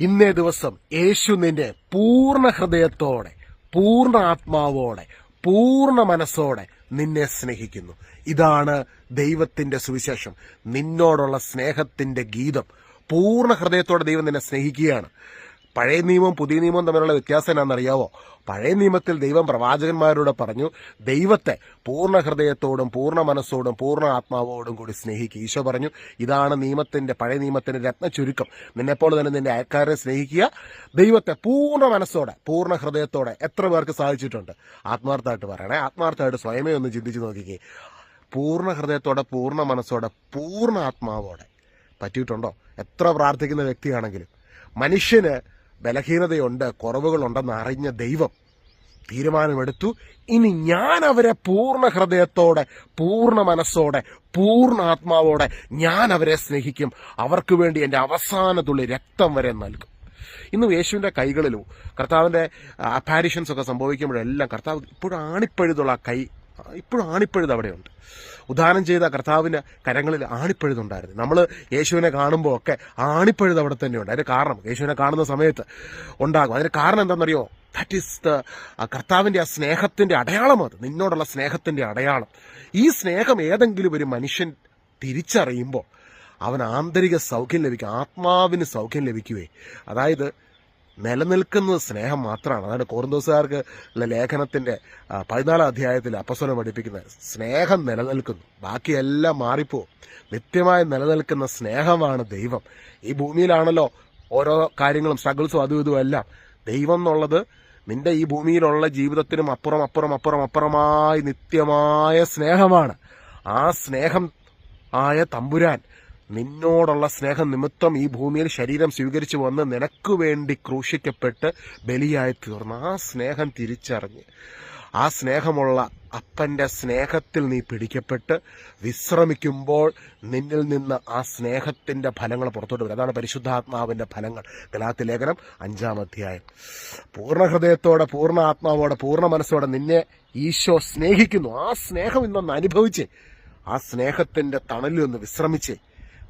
ഇന്നേ ദിവസം യേശു നിന്റെ പൂർണ ഹൃദയത്തോടെ പൂർണ ആത്മാവോടെ പൂർണ മനസ്സോടെ നിന്നെ സ്നേഹിക്കുന്നു. ഇതാണ് ദൈവത്തിന്റെ സുവിശേഷം. നിന്നോടുള്ള സ്നേഹത്തിന്റെ ഗീതം. പൂർണ ഹൃദയത്തോടെ ദൈവം നിന്നെ സ്നേഹിക്കുകയാണ്. പഴയ നിയമവും പുതിയ നിയമവും തമ്മിലുള്ള വ്യത്യാസം എന്നാണെന്നറിയാവോ പഴയ നിയമത്തിൽ ദൈവം പ്രവാചകന്മാരോട് പറഞ്ഞു ദൈവത്തെ പൂർണ ഹൃദയത്തോടും പൂർണ മനസ്സോടും പൂർണ ആത്മാവോടും കൂടി സ്നേഹിക്കുക. ഈശോ പറഞ്ഞു ഇതാണ് നിയമത്തിന്റെ പഴയ നിയമത്തിന്റെ രത്ന ചുരുക്കം നിന്നെപ്പോൾ തന്നെ നിന്റെ അയൽക്കാരെ സ്നേഹിക്കുക. ദൈവത്തെ പൂർണ മനസ്സോടെ പൂർണ ഹൃദയത്തോടെ എത്ര പേർക്ക് സാധിച്ചിട്ടുണ്ട് ആത്മാർത്ഥമായിട്ട് പറയണേ ആത്മാർത്ഥമായിട്ട് സ്വയമേ ഒന്ന് ചിന്തിച്ച് നോക്കിക്കേ. പൂർണ ഹൃദയത്തോടെ പൂർണ മനസ്സോടെ പൂർണ ആത്മാവോടെ പറ്റിയിട്ടുണ്ടോ? എത്ര പ്രാർത്ഥിക്കുന്ന വ്യക്തിയാണെങ്കിലും. മനുഷ്യന് ബലഹീനതയുണ്ട് കുറവുകളുണ്ടെന്ന് അറിഞ്ഞ ദൈവം തീരുമാനമെടുത്തു. ഇനി ഞാൻ അവരെ പൂർണ ഹൃദയത്തോടെ പൂർണ മനസ്സോടെ പൂർണ ആത്മാവോടെ ഞാൻ അവരെ സ്നേഹിക്കും. അവർക്ക് വേണ്ടി എന്റെ അവസാന തുള്ളി രക്തം വരെ നൽകും. ഇന്ന് യേശുവിന്റെ കൈകളിലും കർത്താവിന്റെ അപ്പാരിഷൻസ് ഒക്കെ സംഭവിക്കുമ്പോഴെല്ലാം കർത്താവ് ഇപ്പോഴും ആണിപ്പഴുതുള്ള ആ കൈ ഇപ്പോഴും ആണിപ്പഴുത് അവിടെയുണ്ട് ഉദാഹരണം ചെയ്ത കർത്താവിന്റെ കരങ്ങളിൽ ആണിപ്പഴുതുണ്ടായിരുന്നു. നമ്മൾ യേശുവിനെ കാണുമ്പോൾ ഒക്കെ ആണിപ്പഴുത് അവിടെ തന്നെയുണ്ട് അതിന് കാരണം യേശുവിനെ കാണുന്ന സമയത്ത് ഉണ്ടാകും. അതിന് കാരണം എന്താണെന്നറിയോ? ദാറ്റ് ഈസ് ദ കർത്താവിന്റെ ആ സ്നേഹത്തിന്റെ അടയാളം അത്. നിന്നോടുള്ള സ്നേഹത്തിന്റെ അടയാളം. ഈ സ്നേഹം ഏതെങ്കിലും ഒരു മനുഷ്യൻ തിരിച്ചറിയുമ്പോൾ അവൻ ആന്തരിക സൗഖ്യം ലഭിക്കും ആത്മാവിന് സൗഖ്യം ലഭിക്കുകയെ. അതായത് നിലനിൽക്കുന്നത് സ്നേഹം മാത്രമാണ്. അതാണ് കോർന്തോസുകാർക്ക് ഉള്ള ലേഖനത്തിന്റെ പതിനാലാം അധ്യായത്തിൽ അപ്പസ്വലം പഠിപ്പിക്കുന്നത് സ്നേഹം നിലനിൽക്കുന്നു. ബാക്കിയെല്ലാം മാറിപ്പോവും. നിത്യമായി നിലനിൽക്കുന്ന സ്നേഹമാണ് ദൈവം. ഈ ഭൂമിയിലാണല്ലോ ഓരോ കാര്യങ്ങളും സ്ട്രഗിൾസും അതും ഇതും എല്ലാം. ദൈവം എന്നുള്ളത് നിന്റെ ഈ ഭൂമിയിലുള്ള ജീവിതത്തിനും അപ്പുറം അപ്പുറം അപ്പുറം അപ്പുറമായി നിത്യമായ സ്നേഹമാണ്. ആ സ്നേഹം ആയ തമ്പുരാൻ നിന്നോടുള്ള സ്നേഹം നിമിത്തം ഈ ഭൂമിയിൽ ശരീരം സ്വീകരിച്ചു വന്ന് നിനക്ക് വേണ്ടി ക്രൂശിക്കപ്പെട്ട് ബലിയായി തീർന്നു. ആ സ്നേഹം തിരിച്ചറിഞ്ഞ് ആ സ്നേഹമുള്ള അപ്പന്റെ സ്നേഹത്തിൽ നീ പിടിക്കപ്പെട്ട് വിശ്രമിക്കുമ്പോൾ നിന്നിൽ നിന്ന് ആ സ്നേഹത്തിന്റെ ഫലങ്ങൾ പുറത്തോട്ട് വരും. അതാണ് പരിശുദ്ധാത്മാവിന്റെ ഫലങ്ങൾ. ഗലാത്തി ലേഖനം അഞ്ചാം അധ്യായം. പൂർണ ഹൃദയത്തോടെ പൂർണ ആത്മാവോടെ പൂർണ മനസ്സോടെ നിന്നെ ഈശോ സ്നേഹിക്കുന്നു. ആ സ്നേഹം ഇന്നൊന്ന് അനുഭവിച്ചേ ആ സ്നേഹത്തിന്റെ തണലിൽ ഒന്ന് വിശ്രമിച്ചേ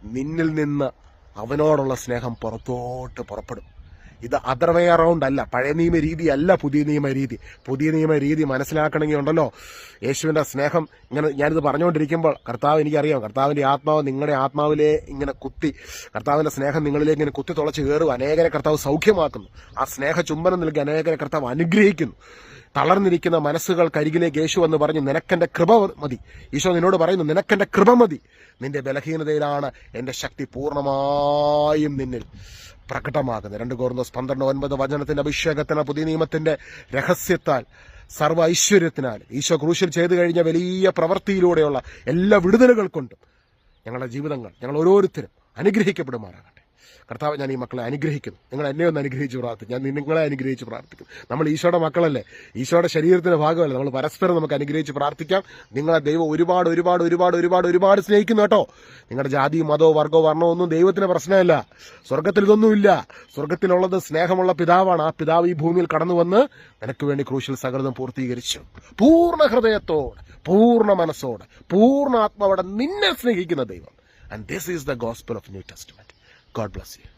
നിന്നിൽ നിന്ന് അവനോടുള്ള സ്നേഹം പുറത്തോട്ട് പുറപ്പെടും. ഇത് അതർ അറൗണ്ട് അല്ല. പഴയ നിയമ രീതി അല്ല പുതിയ നിയമ രീതി. പുതിയ നിയമ രീതി മനസ്സിലാക്കണമെങ്കിൽ ഉണ്ടല്ലോ യേശുവിന്റെ സ്നേഹം ഇങ്ങനെ ഞാനിത് പറഞ്ഞുകൊണ്ടിരിക്കുമ്പോൾ കർത്താവ് എനിക്കറിയാം. കർത്താവിന്റെ ആത്മാവ് നിങ്ങളുടെ ആത്മാവിലെ ഇങ്ങനെ കുത്തി കർത്താവിന്റെ സ്നേഹം നിങ്ങളിലേക്ക് ഇങ്ങനെ കുത്തി തുളച്ച് കയറും. അനേകരെ കർത്താവ് സൗഖ്യമാക്കുന്നു. ആ സ്നേഹ ചുംബനം നൽകി അനേകരെ കർത്താവ് അനുഗ്രഹിക്കുന്നു. തളർന്നിരിക്കുന്ന മനസ്സുകൾ കരികിലേക്ക് യേശു എന്ന് പറഞ്ഞു നിനക്കെന്റെ കൃപ മതി. ഈശോ നിന്നോട് പറയുന്നു നിനക്കെന്റെ കൃപ മതി. നിന്റെ ബലഹീനതയിലാണ് എന്റെ ശക്തി പൂർണമായും നിന്നിൽ പ്രകടമാകുന്നത്. രണ്ട് കോർന്നോസ് പന്ത്രണ്ട് ഒൻപത് വചനത്തിന്റെ അഭിഷേകത്തിന് പുതിയ നിയമത്തിന്റെ രഹസ്യത്താൽ സർവ ഐശ്വര്യത്തിനാൽ ഈശോ ക്രൂശിൽ ചെയ്തു കഴിഞ്ഞ വലിയ പ്രവൃത്തിയിലൂടെയുള്ള എല്ലാ വിടുതലുകൾ കൊണ്ടും ഞങ്ങളുടെ ജീവിതങ്ങൾ ഞങ്ങൾ ഓരോരുത്തരും അനുഗ്രഹിക്കപ്പെടുമാറാകട്ടെ. കർത്താവ് ഞാൻ ഈ മക്കളെ അനുഗ്രഹിക്കുന്നു നിങ്ങൾ എന്നെ ഒന്ന് അനുഗ്രഹിച്ച് പ്രാർത്ഥിക്കും. ഞാൻ നിങ്ങളെ അനുഗ്രഹിച്ച് പ്രാർത്ഥിക്കും. നമ്മൾ ഈശോയുടെ മക്കളല്ലേ? ഈശോയുടെ ശരീരത്തിന്റെ ഭാഗമല്ലേ? നമ്മൾ പരസ്പരം നമുക്ക് അനുഗ്രഹിച്ച് പ്രാർത്ഥിക്കാം. നിങ്ങളെ ദൈവം ഒരുപാട് ഒരുപാട് ഒരുപാട് ഒരുപാട് ഒരുപാട് സ്നേഹിക്കുന്നു കേട്ടോ. നിങ്ങളുടെ ജാതി മതോ വർഗോ വർണോ ഒന്നും ദൈവത്തിന് പ്രശ്നമല്ല. സ്വർഗത്തിൽ ഇതൊന്നുമില്ല സ്വർഗത്തിലുള്ളത് സ്നേഹമുള്ള പിതാവാണ്. ആ പിതാവ് ഈ ഭൂമിയിൽ കടന്നു വന്ന് നിനക്ക് വേണ്ടി ക്രൂശിൽ സകൃതം പൂർത്തീകരിച്ചു. പൂർണ ഹൃദയത്തോടെ പൂർണ മനസ്സോടെ പൂർണ ആത്മാവോടെ നിന്നെ സ്നേഹിക്കുന്ന ദൈവം. And this is the gospel of New Testament God bless you.